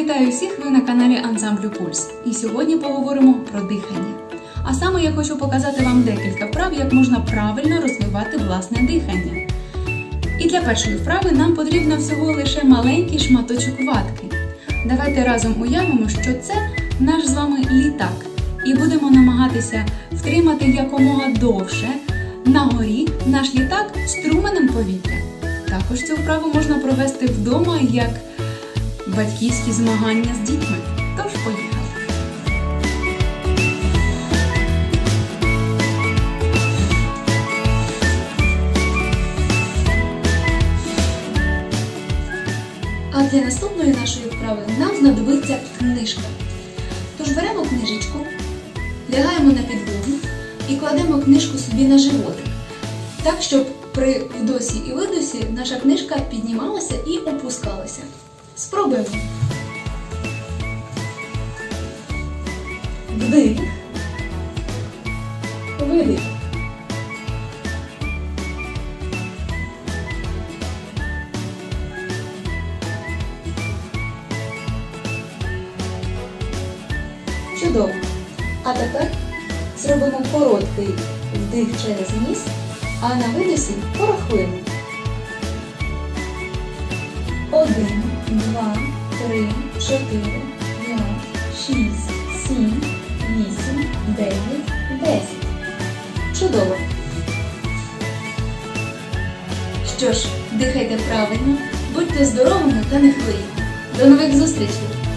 Вітаю всіх! Ви на каналі Ансамблю Пульс. І сьогодні поговоримо про дихання. А саме я хочу показати вам декілька вправ, як можна правильно розвивати власне дихання. І для першої вправи нам потрібно всього лише маленький шматочок ватки. Давайте разом уявимо, що це наш з вами літак, і будемо намагатися втримати якомога довше на горі наш літак струменем повітря. Також цю вправу можна провести вдома як батьківські змагання з дітьми. Тож поїхали. А для наступної нашої вправи нам знадобиться книжка. Тож беремо книжечку, лягаємо на підлогу і кладемо книжку собі на животик. Так, щоб при вдосі і видосі наша книжка піднімалася і опускалася. Спробуємо. Вдих. Видих. Чудово. А тепер зробимо короткий вдих через ніс, а на видосі порахуємо. Один, три, чотири, п'ять, шість, сім, вісім, дев'ять, десять. Чудово. Що ж, дихайте правильно, будьте здоровими та не хворійте. До нових зустрічей!